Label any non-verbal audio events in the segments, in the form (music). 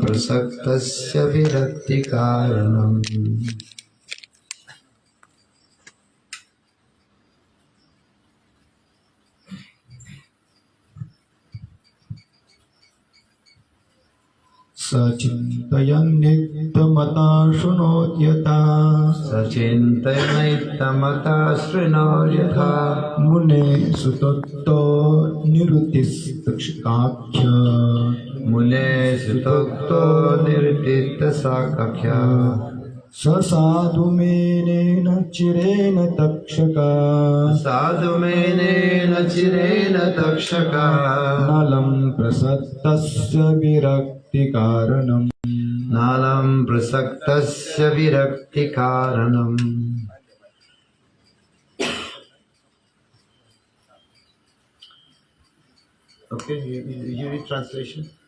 प्रसक्तस्य विरक्तिकारणम् सचिन्तयन्नित्यमता शृणोत्यता। सचिन्तयनैतमता शृणोर्यथा मुने सुतत्तो निरुतिस्तक्षकाख्य मुने सुतोक्तो निर्दितसाकख्या स साधुमेनेन चिरेण तक्षका। साधुमेनेन चिरेण तक्षका। नलं प्रसक्तस्य विरक्तिकारणम् नालं प्रसक्तस्य विरक्तिकारणम् Okay, you, you, you read translation?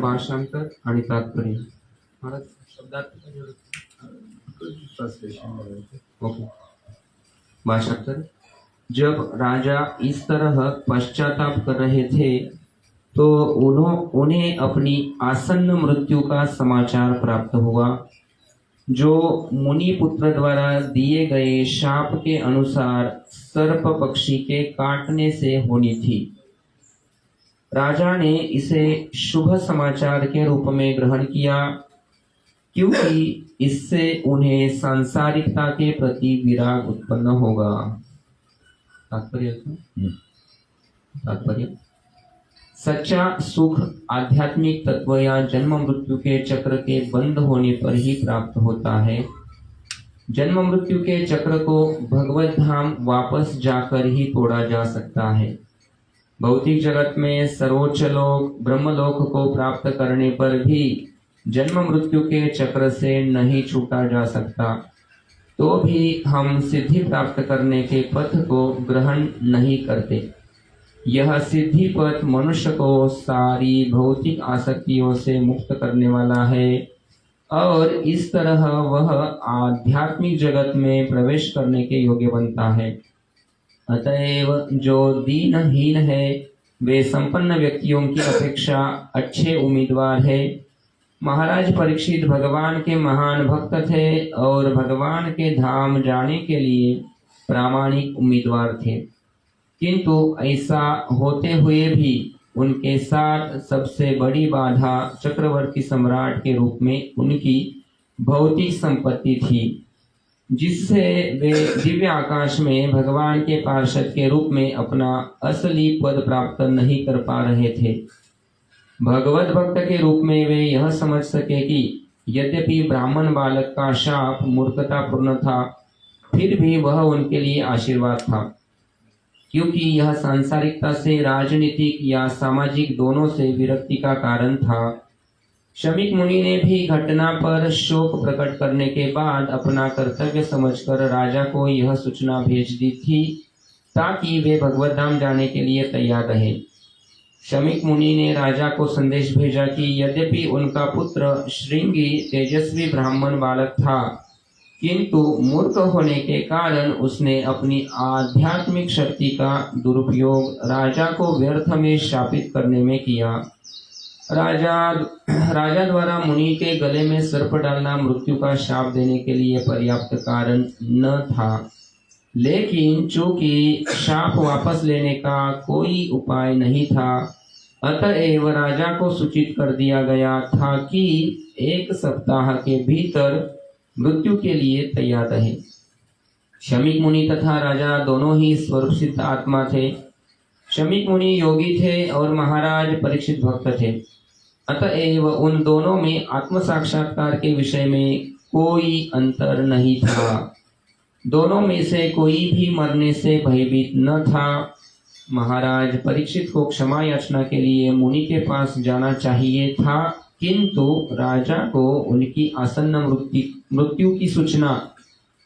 भाषांतर आणि तात्पर्य. महाराज? शब्दात ओके. भाषांतर. जब राजा इस तरह पश्चाताप कर रहे थे तो उन्हों उन्हें अपनी आसन्न मृत्यु का समाचार प्राप्त हुआ, जो मुनि पुत्र द्वारा दिए गए शाप के अनुसार सर्प पक्षी के काटने से होनी थी। राजा ने इसे शुभ समाचार के रूप में ग्रहण किया क्योंकि इससे उन्हें सांसारिकता के प्रति विराग उत्पन्न होगा। तात्पर्य तात्पर्य सच्चा सुख आध्यात्मिक तत्व या जन्म मृत्यु के चक्र के बंद होने पर ही प्राप्त होता है। जन्म मृत्यु के चक्र को भगवत धाम वापस जाकर ही तोड़ा जा सकता है। भौतिक जगत में सर्वोच्च लोक, ब्रह्मलोक को प्राप्त करने पर भी जन्म मृत्यु के चक्र से नहीं छूटा जा सकता। तो भी हम सिद्धि प्राप्त करने के पथ को ग्रहण नहीं करते। यह सिद्धि पथ मनुष्य को सारी भौतिक आसक्तियों से मुक्त करने वाला है और इस तरह वह आध्यात्मिक जगत में प्रवेश करने के योग्य बनता है। अतएव जो दीनहीन है, वे संपन्न व्यक्तियों की अपेक्षा अच्छे उम्मीदवार है। महाराज परीक्षित भगवान के महान भक्त थे और भगवान के धाम जाने के लिए प्रामाणिक उम्मीदवार थे। किंतु ऐसा होते हुए भी उनके साथ सबसे बड़ी बाधा चक्रवर्ती सम्राट के रूप में उनकी भौतिक संपत्ति थी। जिससे वे दिव्य आकाश में भगवान के पार्षद के रूप में अपना असली पद प्राप्त नहीं कर पा रहे थे। भगवत भक्त के रूप में वे यह समझ सके कि यद्यपि ब्राह्मण बालक का शाप मूर्खतापूर्ण था, फिर भी वह उनके लिए आशीर्वाद था। क्योंकि यह सांसारिकता से राजनीतिक या सामाजिक दोनों से विरक्ति का कारण था। शमिक मुनि ने भी घटना पर शोक प्रकट करने के बाद अपना कर्तव्य समझकर राजा को यह सूचना भेज दी थी, ताकि वे भगवत धाम जाने के लिए तैयार रहे। शमिक मुनि ने राजा को संदेश भेजा कि यद्यपि उनका पुत्र श्रृंगी तेजस्वी ब्राह्मण बालक था, किंतु मूर्ख होने के कारण उसने अपनी आध्यात्मिक शक्ति का दुरुपयोग राजा को व्यर्थ में शापित करने में किया। राजा राजा द्वारा मुनि के गले में सर्प डालना मृत्यु का शाप देने के लिए पर्याप्त कारण न था। लेकिन चूँकि शाप वापस लेने का कोई उपाय नहीं था, अतएव राजा को सूचित कर दिया गया था कि एक सप्ताह के भीतर मृत्यु के लिए तैयार रहे। शमिक मुनि तथा राजा दोनों ही स्वरूप सिद्ध आत्मा थे। शमिक मुनि योगी थे और महाराज परीक्षित भक्त थे। अतएव उन दोनों में आत्म साक्षात्कार के विषय में कोई अंतर नहीं था। दोनों में से कोई भी मरने से भयभीत न था। महाराज परीक्षित को क्षमा याचना के लिए मुनि के पास जाना चाहिए था, किंतु राजा को उनकी आसन्न मृत्यु मृत्यु की सूचना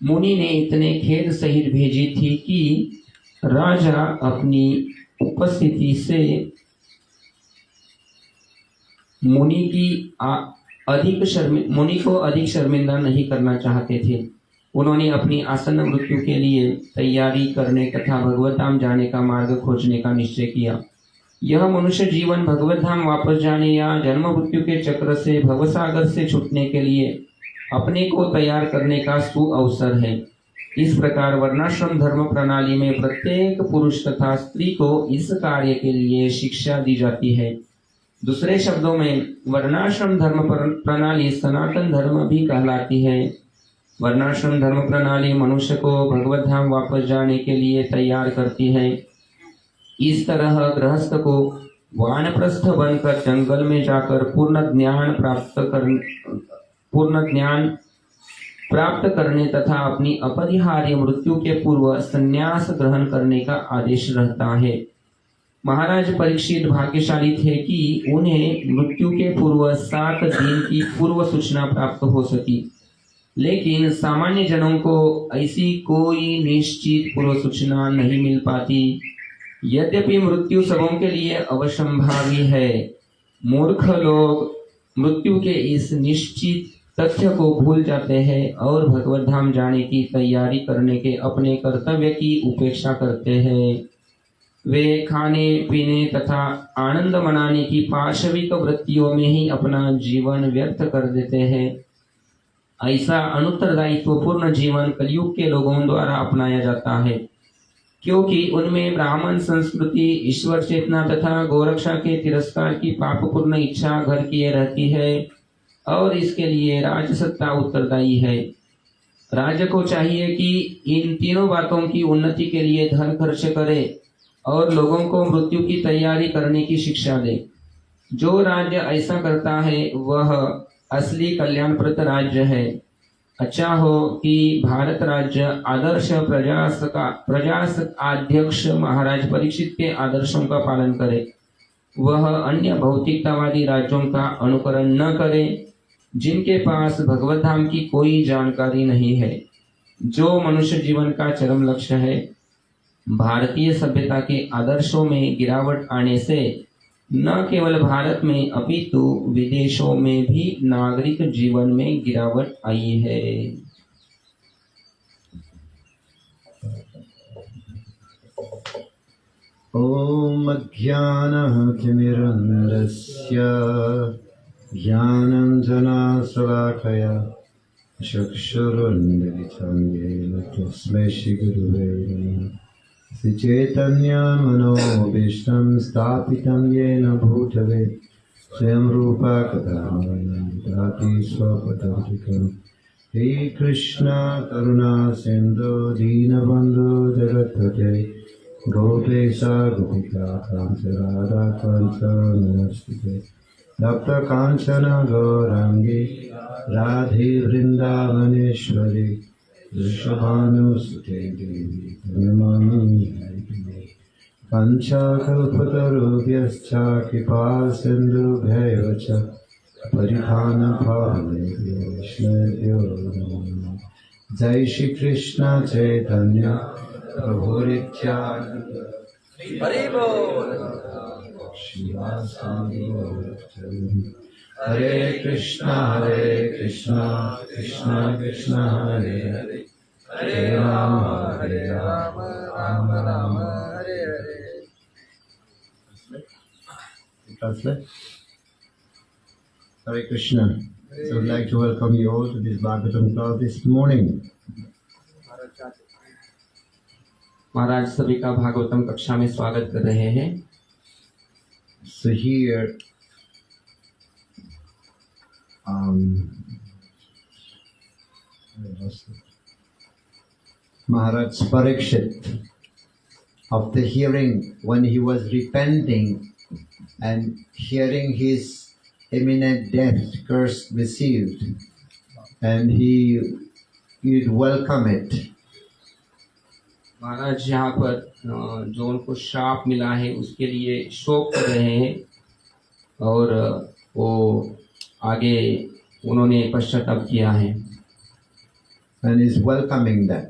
मुनि ने इतने खेद सहित भेजी थी कि राजा अपनी उपस्थिति से मुनि की आ, अधिक शर्मि मुनि को अधिक शर्मिंदा नहीं करना चाहते थे। उन्होंने अपनी आसन्न मृत्यु के लिए तैयारी करने तथा भगवत धाम जाने का मार्ग खोजने का निश्चय किया। यह मनुष्य जीवन भगवत धाम वापस जाने या जन्म मृत्यु के चक्र से भवसागर से छूटने के लिए अपने को तैयार करने का सु अवसर है। इस प्रकार वर्णाश्रम धर्म प्रणाली में प्रत्येक पुरुष तथा स्त्री को इस कार्य के लिए शिक्षा दी जाती है। दूसरे शब्दों में, वर्णाश्रम धर्म प्रणाली सनातन धर्म भी कहलाती है। वर्णाश्रम धर्म प्रणाली मनुष्य को भगवत धाम वापस जाने के लिए तैयार करती है। इस तरह गृहस्थ को वानप्रस्थ बनकर जंगल में जाकर पूर्ण ज्ञान प्राप्त कर, पूर्ण ज्ञान प्राप्त करने तथा अपनी अपरिहार्य मृत्यु के पूर्व संन्यास ग्रहण करने का आदेश रहता है। महाराज परीक्षित भाग्यशाली थे कि उन्हें मृत्यु के पूर्व सात दिन की पूर्व सूचना प्राप्त हो सकी। लेकिन सामान्य जनों को ऐसी कोई निश्चित पूर्व सूचना नहीं मिल पाती। यद्यपि मृत्यु सबों के लिए अवसंभावी है। मूर्ख लोग मृत्यु के इस निश्चित तथ्य को भूल जाते हैं और भगवत धाम जाने की तैयारी करने के अपने कर्तव्य की उपेक्षा करते हैं। वे खाने पीने तथा आनंद मनाने की पाशविक वृत्तियों में ही अपना जीवन व्यर्थ कर देते हैं। ऐसा अनुत्तरदायित्वपूर्ण जीवन कलयुग के लोगों द्वारा अपनाया जाता है, क्योंकि उनमें ब्राह्मण संस्कृति, ईश्वर चेतना तथा गोरक्षा के तिरस्कार की पापपूर्ण इच्छा घर किए रहती है और इसके लिए राजसत्ता उत्तरदायी है। राज्य को चाहिए कि इन तीनों बातों की उन्नति के लिए धन खर्च करे और लोगों को मृत्यु की तैयारी करने की शिक्षा दे। जो राज्य ऐसा करता है, वह असली कल्याणप्रद राज्य है। अच्छा हो कि भारत राज्य आदर्श प्रजास अध्यक्ष महाराज परीक्षित के आदर्शों का पालन करे। वह अन्य भौतिकतावादी राज्यों का अनुकरण न करे, जिनके पास भगवत धाम की कोई जानकारी नहीं है। जो मनुष्य जीवन का चरम लक्ष्य है भारतीय सभ्यता के आदर्शों में गिरावट आने से, न केवल भारत में, अपितु विदेशों में भी नागरिक जीवन में गिरावट आई है। तिमिरन्दस्य ज्ञानं जनाशलाकया चक्षुरुन्मिलितं येन तस्मै श्रीगुरुवे नमः। श्रीचैतन्यमनोभीष्टं स्थापितं येन भूतले स्वयं रूपा कदा ददाति हे कृष्ण करुणा सिन्धो दीनबन्धो जगत्पते गोपेशा गोपिका काञ्च राधा काञ्च नमस्ते। तप्त काञ्चन गौराङ्गी राधे वृन्दावनेश्वरी वृषभानुसुते देवी नमामि हरिप्रिये पञ्चकल्पतरुभ्यश्च कृपा सिन्धुभ्यैव च परिधानभावेभ्यो वैष्णवेभ्यो नमो नमः जय श्रीकृष्ण चैतन्य प्रभुरित्यादि श्रीवासादि गौरचरणि। हरे कृष्ण हरे कृष्ण कृष्ण कृष्ण हरे हरे हरे राम हरे Ram Ram Ram Hare Hare. Hare Krishna. So I'd like to welcome you all to this Bhagavatam class this morning. Maharaj सभी का भागवतम कक्षा में स्वागत कर रहे हैं So here, um, Maharaj Parikshit, after hearing when he was repenting and hearing his imminent death curse received, and he he'd welcome it. Maharaj यहाँ पर अ, जो उनको शाप मिला है उसके लिए शोक कर रहे हैं और अ, वो आगे उन्होंने पश्चाताप किया है and is welcoming that.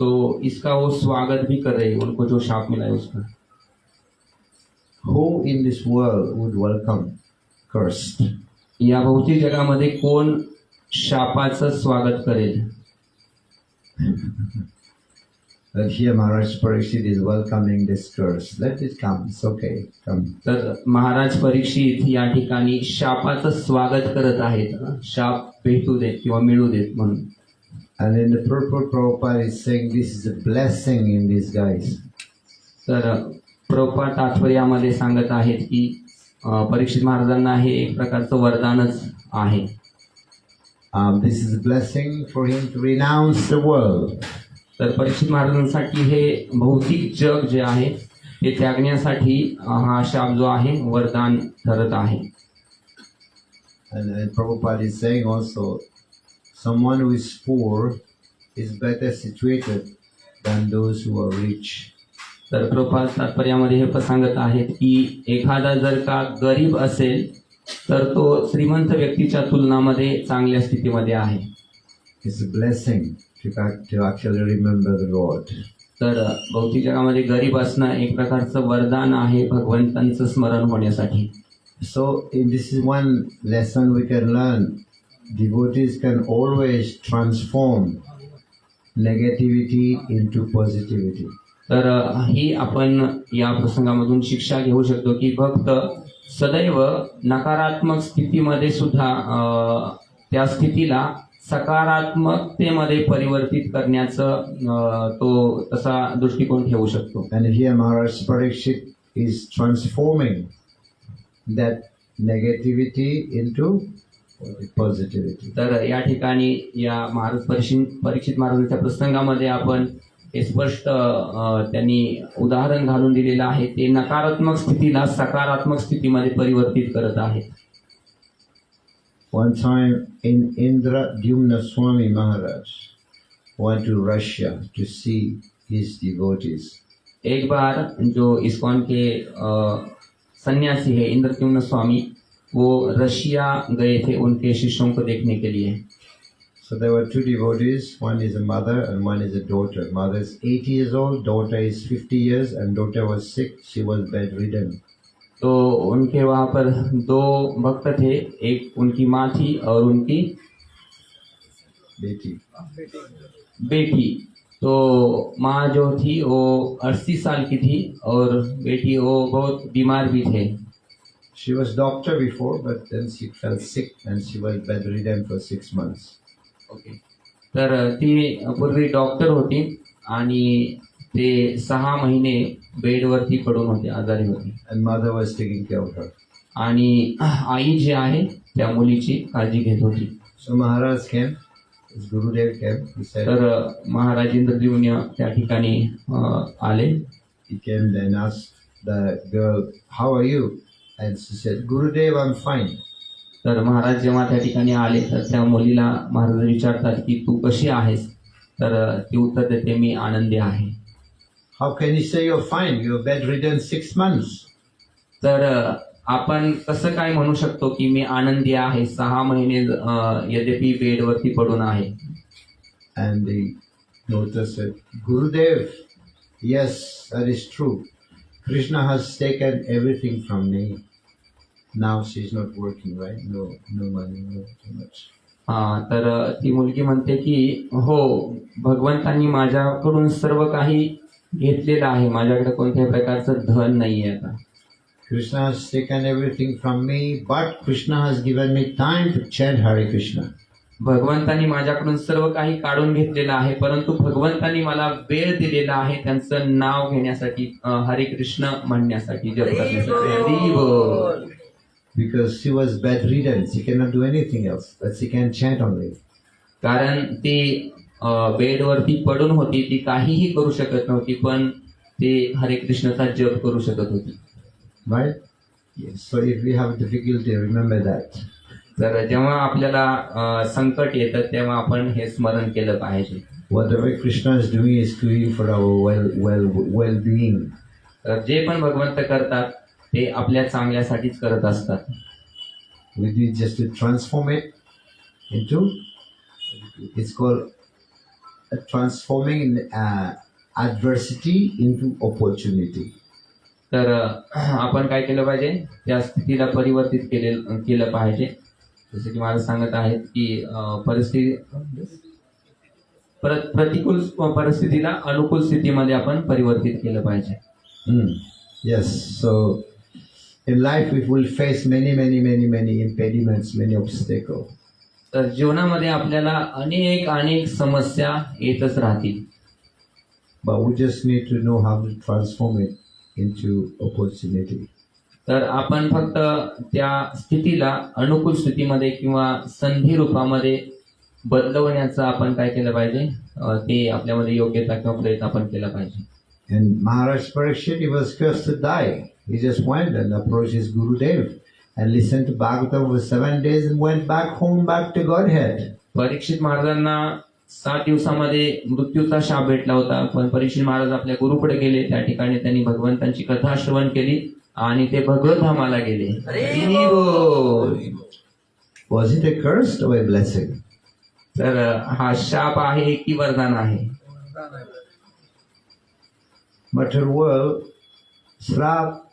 तो इसका वो स्वागत भी कर रहे हैं उनको जो शाप मिला है उसका Who in this world would welcome cursed? या भौतिक जगामध्ये कोण शापाचं स्वागत करेल (laughs) But here Maharaj Parikshit is welcoming this curse. Let it come. It's okay. Come. तर महाराज परीक्षित या ठिकाणी शापाचं स्वागत करत आहेत शाप भेटू देत किंवा मिळू देत म्हणून And in the purport, Prabhupada is saying this is a blessing in disguise. तर प्रभुपाद तात्पर्यामध्ये सांगत आहेत की अं, परीक्षित महाराजांना हे एक प्रकारचं वरदानच आहे Um, this is a blessing for him to renounce the world. तर परीक्षित महाराजांसाठी हे भौतिक जग जे आहे ते त्यागण्यासाठी हा शाप जो आहे वरदान ठरत आहे. And, and Prabhupada is saying also, someone who is poor is better situated than those who are rich. तर प्रभात तात्पर्यामध्ये हे पण सांगत आहेत की एखादा जर का गरीब असेल तर तो श्रीमंत व्यक्तीच्या तुलनामध्ये चांगल्या स्थितीमध्ये आहे. It's a blessing. किंवा अक्षरली मेंबर गॉड तर भौतिक जगामध्ये गरीब असणं एक प्रकारचं वरदान आहे भगवंतांचं स्मरण होण्यासाठी. So this is one lesson we can learn devotees can always transform negativity into positivity तर ही आपण या प्रसंगामधून शिक्षा घेऊ शकतो की भक्त सदैव नकारात्मक स्थितीमध्ये सुद्धा त्या स्थितीला सकारात्मकतेमध्ये परिवर्तित करण्याचं तो तसा दृष्टिकोन ठेवू शकतो. Parikshit is transforming that negativity into positivity. तर या ठिकाणी या महाराज परीक्षित परीक्षित महाराजांच्या प्रसंगामध्ये आपण हे स्पष्ट त्यांनी उदाहरण घालून दिलेलं आहे. ते नकारात्मक स्थितीला सकारात्मक स्थितीमध्ये परिवर्तित करत आहेत. One time in Indra Dyumna Swami Maharaj went to Russia to see his devotees. एक बार जो इस्कॉन के अ, सन्यासी है इंद्रद्युम्न स्वामी वो रशिया गए थे उनके शिष्यों को देखने के लिए So there were two devotees, one is a mother and one is a daughter. Mother is 80 years old, daughter is 50 years, and daughter was sick, she was bedridden. तो उनके वहाँ पर दो भक्त थे एक उनकी माँ थी और उनकी Beti. बेटी तो माँ जो थी वो अस्सी साल की थी और बेटी वो बहुत बीमार भी थे She was doctor before, but then she fell sick and she was bedridden for six months. Okay तर ती पूर्वी डॉक्टर होती आणि ते सहा महिने बेडवरती पडून होते आजारी होते taking care of her. आणि आई जी आहे त्या मुलीची काळजी घेत होती his Gurudev came, he said, तर महाराज इंद्रदेवन्य त्या ठिकाणी अं, आले he came then asked the girl, How are you? And she said, Gurudev, I'm fine. तर महाराज जेव्हा त्या ठिकाणी आले तर त्या मुलीला महाराज विचारतात की तू कशी आहेस तर ती उत्तर देते मी आनंदी आहे how can you say you're fine you're bed ridden six months तर आपण कसं काय म्हणू शकतो की मी आनंदी आहे? सहा महिने यद्यपि बेडवरती पडून आहे. And that Gurudev yes that is true Krishna has take and everything from me now she is not working right no no money no too much हा तर ती मुलगी म्हणते की हो भगवंतांनी माझ्याकडून सर्व काही घेतलेला आहे. माझ्याकडे कोणत्याही प्रकारचं धन नाही आहे आता. Krishna has taken everything from me but Krishna has given me time to change Hare Krishna भगवंतांनी माझ्याकडून सर्व काही काढून घेतलेलं आहे परंतु भगवंतानी मला वेळ दिलेला आहे त्यांचं नाव घेण्यासाठी हरे कृष्ण म्हणण्यासाठी जप because she was bed ridden she can do anything else but she can chant on कारण ते बेडवरती पडून होती ती काहीही करू शकत नव्हती पण ते हरे कृष्णचा जप करू शकत होती. तर जेव्हा आपल्याला संकट येतं तेव्हा आपण हे स्मरण केलं पाहिजे. जे पण भगवंत करतात ते आपल्या चांगल्यासाठीच करत असतात. With just transform it into it's call transforming adversity into opportunity तर (clears throat) आपण काय केलं पाहिजे? त्या स्थितीला परिवर्तित केले केलं पाहिजे. जसं की मला सांगत आहेत की परिस्थिती प्रतिकूल परिस्थितीला अनुकूल स्थितीमध्ये आपण परिवर्तित केलं पाहिजे. Yes so in life we will face many many many many impediments many obstacle तर जीवनामध्ये आपल्याला अनेक अनेक समस्या येतच राहतील. बाबू just need to know how transform it into opportunity तर आपण फक्त त्या स्थितीला अनुकूल स्थितीमध्ये किंवा संधी रूपामध्ये बदलवण्याचं आपण काय केलं पाहिजे? ते आपल्यामध्ये योग्यता किंवा प्रयत्न आपण केला पाहिजे. महाराष्ट्र परीक्षेत दिवस कसं दाय हे just point approach is Gurudev and listened to Bhagavatam for seven days and went back home, back to Godhead. Parikshit महाराजांना सात दिवसामध्ये मृत्यूचा शाप भेटला होता पण परीक्षित महाराज आपल्या गुरुकडे गेले त्या ठिकाणी त्यांनी भगवंतांची कथा श्रवण केली आणि ते भगवधामाला गेले हरी बोल. Was it a curse or a blessing? तर हा शाप आहे की वरदान आहे world, Srap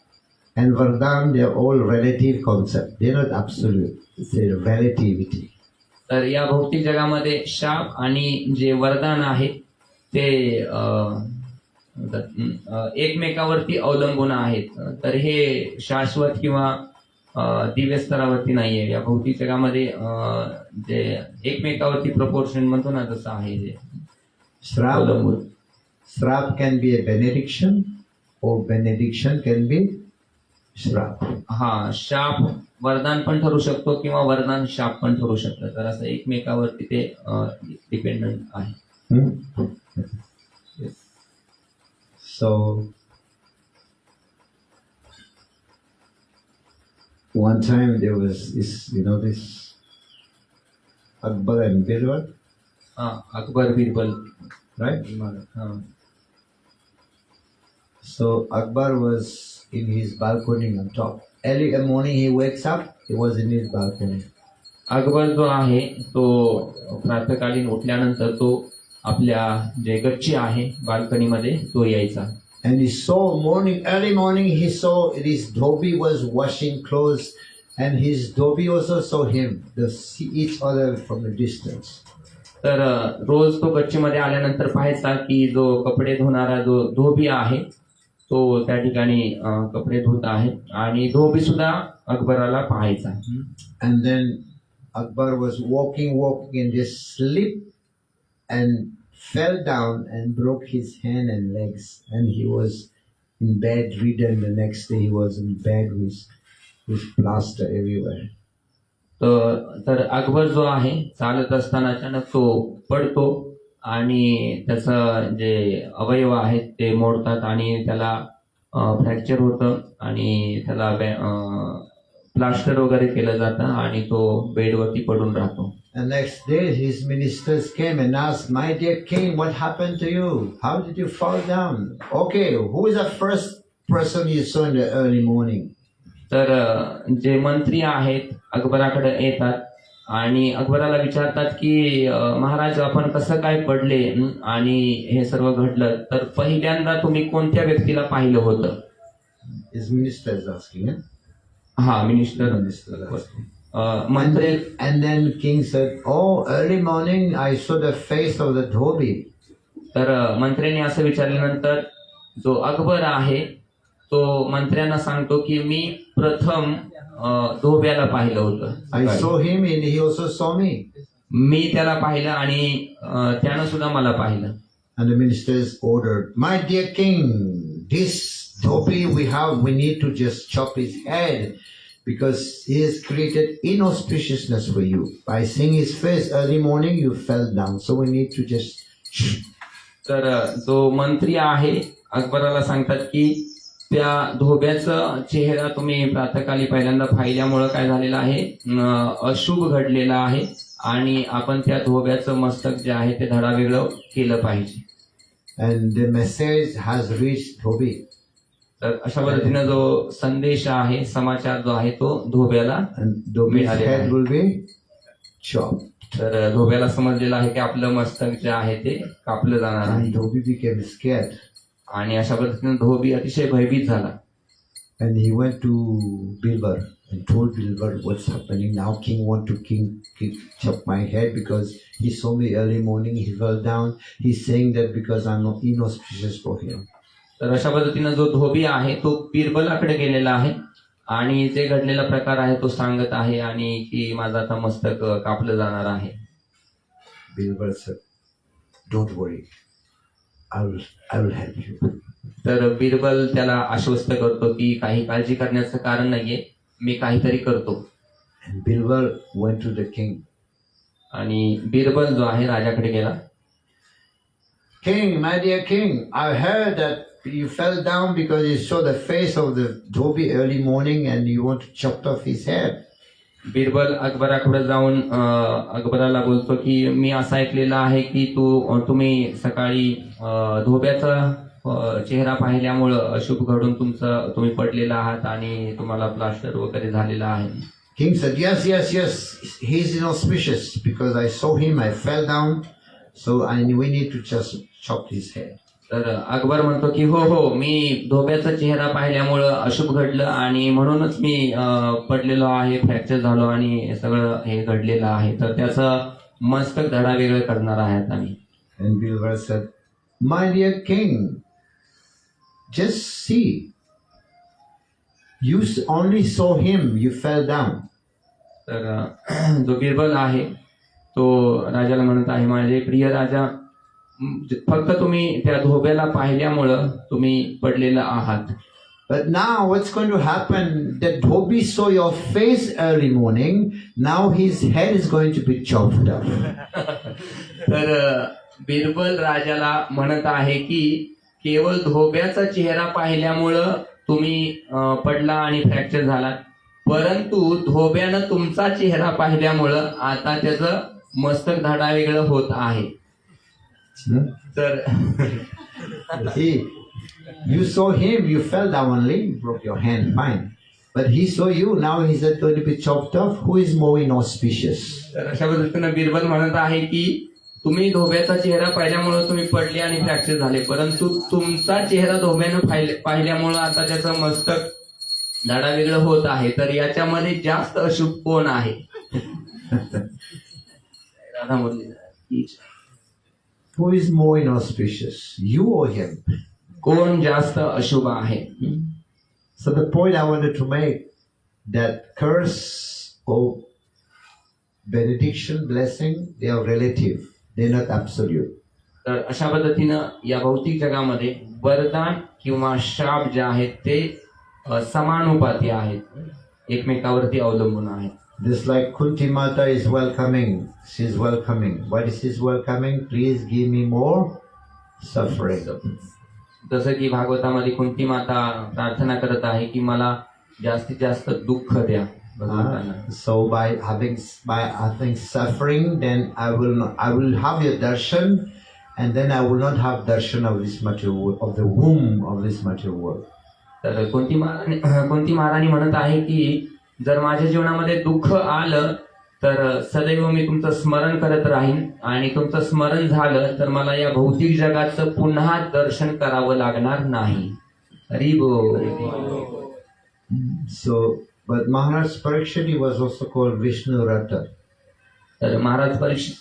And Vardhan, they are all relative concept. They are not absolute. It's a relativity. तर या भौतिक जगामध्ये शाप आणि जे वरदान आहे ते एकमेकावरती अवलंबून आहेत तर हे शाश्वत किंवा दिव्य स्तरावरती नाहीये या भौतिक जगामध्ये जे एकमेकावरती प्रपोर्शन म्हणतो ना तसं आहे जे श्राप श्राप can be a benediction oh benediction can be Srap. हा शाप वरदान पण ठरू शकतो किंवा वरदान शाप पण ठरू शकतं तर असं एकमेकावरती ते डिपेंडंट आहे Hmm? One time there was this, you know, this Akbar and Birbal, हा अकबर बिरबल right? हा So Akbar was in his balcony on top. Early in the morning he wakes up, he was in his balcony. Akbar जो आहे तो प्रातकालीन उठल्यानंतर तो आपल्या जे गच्ची आहे बाल्कनीमध्ये तो यायचा And he saw morning, early morning he saw this Dhobi was washing clothes and his Dhobi also saw him. See each other from a distance. तर रोज तो गच्चीमध्ये आल्यानंतर पाहायचा की जो कपडे धुणारा जो धोबी आहे तो त्या ठिकाणी कपडे धुत आहे आणि धोबी सुद्धा अकबराला पाहायचा and then Akbar was walking walking in this sleep and fell down and broke his hand and legs and he was in bed ridden the next day he was in bed with with plaster everywhere तर अकबर जो आहे चालत असताना अचानक तो पडतो. आणि त्याच जे अवयव आहेत ते मोडतात आणि त्याला फ्रॅक्चर होत आणि त्याला प्लास्टर वगैरे केलं जात आणि तो बेडवरती पडून राहतो. Next day his ministers came and ask my dear king what happen to you how did you fall down okay who is a first person you saw in तर जे मंत्री आहेत अकबराकडे येतात आणि अकबराला विचारतात की महाराज आपण कसं काय पडले? आणि हे सर्व घडलं तर पहिल्यांदा तुम्ही कोणत्या व्यक्तीला पाहिलं होतं asking. Eh? हा मिनिस्टर मंत्री early morning I saw the face of the Dhobi. तर मंत्र्यांनी असं विचारल्यानंतर जो अकबर आहे तो मंत्र्यांना सांगतो की मी प्रथम धोब्याला पाहिलं होतं. मी त्याला पाहिलं आणि त्यानं सुद्धा मला पाहिलं And the ministers ordered, My dear king, this Dhobi we have, we need to just chop his head because he has created inauspiciousness for you. By seeing his face early morning, you fell down. So we need to just. तर जो मंत्री आहे अकबराला सांगतात की त्या धोब्याचा चेहरा तुम्ही प्रातकाली पहिल्यांदा पाहिल्यामुळं काय झालेलं आहे अशुभ घडलेला आहे आणि आपण त्या धोब्याचं मस्तक जे आहे ते धडावेगळं केलं पाहिजे And the message has reached Dhobi. तर अशा पद्धतीनं जो संदेश आहे समाचार जो आहे तो धोब्याला And Dhobi's मिळालेला head आहे. will be chopped. तर धोब्याला समजलेलं आहे की आपलं मस्तक जे आहे ते कापलं जाणार आहे And Dhobi became scared. आणि अशा पद्धतीनं धोबी अतिशय भयभीत झाला And he went to Bilbar. and told Bilbar what's happening now. King want to king, king chop my head because he saw me early morning. He fell down. He's saying that because I'm not inauspicious for him. तर अशा पद्धतीनं जो धोबी आहे तो बिरबलाकडे गेलेला आहे आणि जे घडलेला प्रकार आहे तो सांगत आहे आणि की माझं आता मस्तक कापलं जाणार आहे Bilbar said, "Don't worry. I will. I will help you." तर बिरबल त्याला आश्वस्त करतो की काही काळजी करण्याचं कारण नाहीये मी काहीतरी करतो. Birbal went to the king आणि बिरबल जो आहे राजाकडे गेला. King my dear king I heard that you fell down because you saw the face of the Dhobi early morning and you want to chop off his head Birbal अकबराकडे जाऊन अकबराला बोलतो की मी असं ऐकलेलं आहे की तू तुम्ही सकाळी धोब्याचा चेहरा पाहिल्यामुळं अशुभ घडून तुमचं तुम्ही पडलेला आहात आणि तुम्हाला प्लास्टर वगैरे झालेला आहे King said, Yes, yes, yes, he's inauspicious because I saw him, I fell down, so and we need to just chop his head. तर अकबर म्हणतो की हो हो मी धोब्याचा चेहरा पाहिल्यामुळं अशुभ घडलं आणि म्हणूनच मी पडलेलो आहे फ्रॅक्चर झालो आणि सगळं हे घडलेलं आहे तर त्याचं मस्तक धडा वेगळं करणार आहे आता मी And Bilbar said, My dear king, just see. You only saw him, you fell down. तर (clears throat) जो बिरबल आहे तो राजाला म्हणत आहे माझे प्रिय राजा फक्त तुम्ही त्या धोब्याला पाहिल्यामुळं तुम्ही पडलेला आहात But now what's going to happen? That Dhobi saw your face early morning. Now his head is going to be chopped off. (laughs) तर बिरबल राजाला म्हणत आहे की केवळ धोब्याचा चेहरा पाहिल्यामुळं तुम्ही अ, पडला आणि फ्रॅक्चर झाला परंतु धोब्यानं तुमचा चेहरा पाहिल्यामुळं आता त्याचं मस्तक धाडा वेगळं होत आहे तर you saw him, you fell down only, broke your hand, fine. But he saw you, now he's going to be chopped off. Who is more inauspicious? तर अशा पद्धतीनं बिरबल म्हणत आहे की तुम्ही धोब्याचा चेहरा पाहिल्यामुळं तुम्ही पडले आणि फ्रॅक्चर झाले परंतु तुमचा चेहरा धोब्यानं पाहिले- पाहिल्यामुळं आता त्याचं मस्तक धडा वेगळं होत आहे तर याच्यामध्ये जास्त अशुभ कोण आहे (laughs) Radha Murli Who is more inauspicious? You or him? कोण जास्त अशुभ आहे So the point I wanted to make that curse or benediction, blessing, they are relative. They're not absolute. तर अशा पद्धतीनं या भौतिक जगामध्ये वरदान किंवा शाप जे आहेत ते अ, समानुपाती आहेत एकमेकावरती अवलंबून आहेत Just like Kunti Mata is welcoming, she's welcoming. What is she's welcoming? Please give me more suffering. जसं की भागवतामध्ये कुंती माता प्रार्थना करत आहे की मला जास्तीत जास्त दुःख द्या भगवंतांना Uh, so by having by having suffering, then I will not, I will have your darshan, and then I will not have darshan of this material world, of the womb of this material world. तर कुंती महाराणी कुंती महाराणी म्हणत आहे की जर माझ्या जीवनामध्ये दुःख आलं तर सदैव मी तुमचं स्मरण करत राहीन. आणि तुमचं स्मरण झालं तर मला या भौतिक जगाचं पुन्हा दर्शन करावं लागणार नाही. हरी बोल. So, but Maharaj Parikshit was also called Vishnu Rata. तर महाराज परीक्षित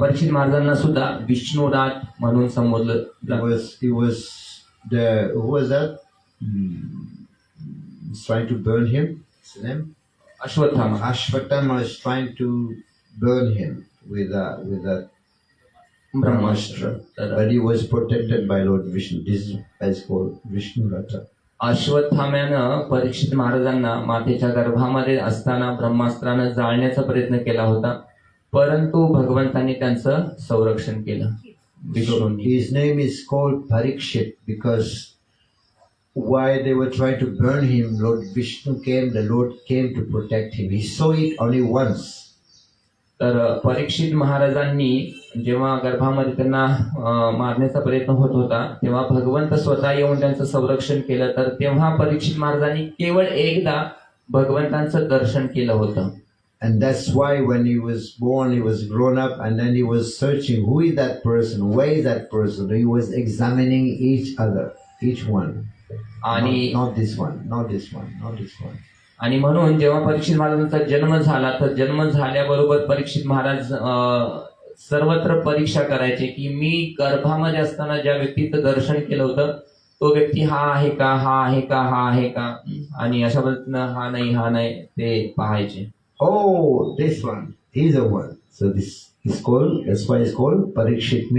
परीक्षित महाराजांना सुद्धा विष्णुरात म्हणून संबोधलं जातं. was he was the who was that? Hmm. He's trying to burn him. What's his name? Ashwatthama Ashwatthama is trying to burn him with a with a ब्रह्मास्त्र तर but he was protected by Lord Vishnu. This is why it's called Vishnu Rata. अश्वत्थाम्यानं परीक्षित महाराजांना मातेच्या गर्भामध्ये असताना ब्रह्मास्त्रानं जाळण्याचा प्रयत्न केला होता परंतु भगवंतांनी त्यांचं संरक्षण केलं बिघडून His name is called Parikshit because while they were trying to burn him, Lord Vishnu came, the Lord came to protect him. He saw it only once. तर परीक्षित महाराजांनी जेव्हा गर्भामध्ये त्यांना अं, मारण्याचा प्रयत्न होत होता तेव्हा भगवंत स्वतः येऊन त्यांचं संरक्षण केलं तर तेव्हा परीक्षित महाराजांनी केवळ एकदा भगवंतांचं दर्शन केलं होतं And that's why when he was born, he was grown up, and then he was searching who is that person, where is that person. He was examining each other, each one. आणि not this one, not this one, not this one. आणि म्हणून जेव्हा परीक्षित महाराजांचा जन्म झाला तर जन्म झाल्याबरोबर परीक्षित महाराज अं, सर्वत्र परीक्षा करायचे की मी गर्भामध्ये असताना ज्या व्यक्तीचं दर्शन केलं होतं तो व्यक्ती हा आहे का हा आहे का हा आहे का आणि अशा पद्धतीनं हा नाही हा नाही ते पाहायचे Oh, this one. He's the one. So this is called, that's why it's called Parikshit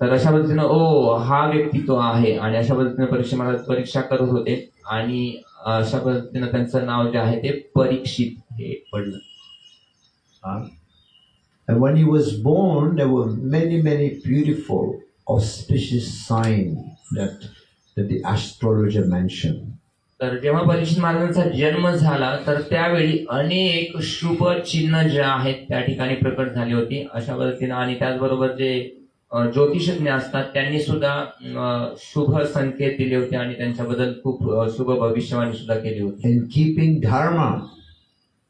तर अशा पद्धतीनं ओ हा व्यक्ती तो आहे. आणि अशा पद्धतीनं परीक्षा महाराज परीक्षा करत होते. आणि अशा पद्धतीनं त्यांचं नाव जे आहे ते परीक्षित हे पडलं? And when he was born, there were many, many beautiful, auspicious signs that, that the astrologer mentioned. तर जेव्हा परीक्षित महाराजांचा जन्म झाला तर त्यावेळी अनेक शुभ चिन्ह जे आहेत त्या ठिकाणी प्रकट झाली होती. अशा पद्धतीनं आणि त्याचबरोबर जे ज्योतिषज्ञ असतात. त्यांनी सुद्धा शुभ संकेत दिले होते आणि त्यांच्याबद्दल खूप शुभ भविष्यवाणी सुद्धा केली होती. In keeping dharma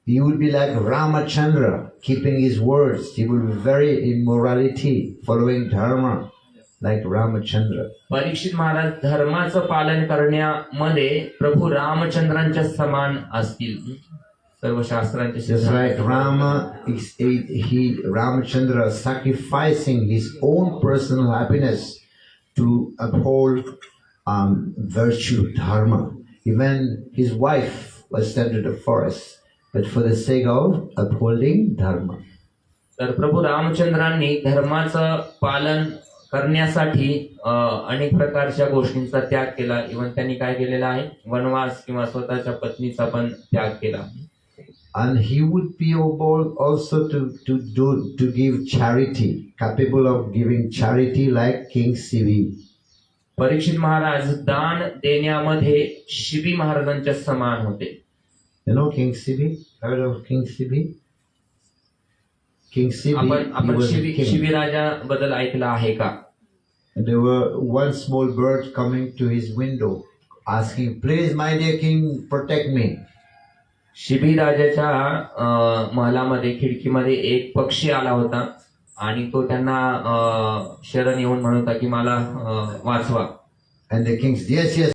you would be like Ramchandra keeping his words you would be very in morality following dharma like Ramchandra Parikshit Maharaj धर्माचं पालन करण्यामध्ये प्रभू रामचंद्रांच्या समान असतील. सर्व शास्त्रांचे Just like Rama, is- he Ramachandra sacrificing his own personal happiness to uphold um, virtue, dharma. Even his wife was sent to the forest, but for the sake of upholding dharma. तर प्रभू रामचंद्रांनी धर्माचं पालन करण्यासाठी अ, अनेक प्रकारच्या गोष्टींचा त्याग केला even त्यांनी काय केलेला आहे वनवास किंवा स्वतःच्या पत्नीचा पण त्याग केला And he would be able also to, to do to give charity, capable of giving charity like King Sivi. परीक्षित महाराज दान देण्यामध्ये शिबी महाराजांच्या समान होते You know King Sivi? Heard of King Sivi? King Sivi, आपण he आपण was a शिबी king. शिबिराजा बद्दल ऐकलं आहे का And there were one small bird coming to his window, asking, "Please, my dear king, protect me." Shibi राजाच्या अं, महलामध्ये खिडकीमध्ये एक पक्षी आला होता आणि तो त्यांना शरण येऊन म्हणत होता की मला वाचवा. And the kings yes yes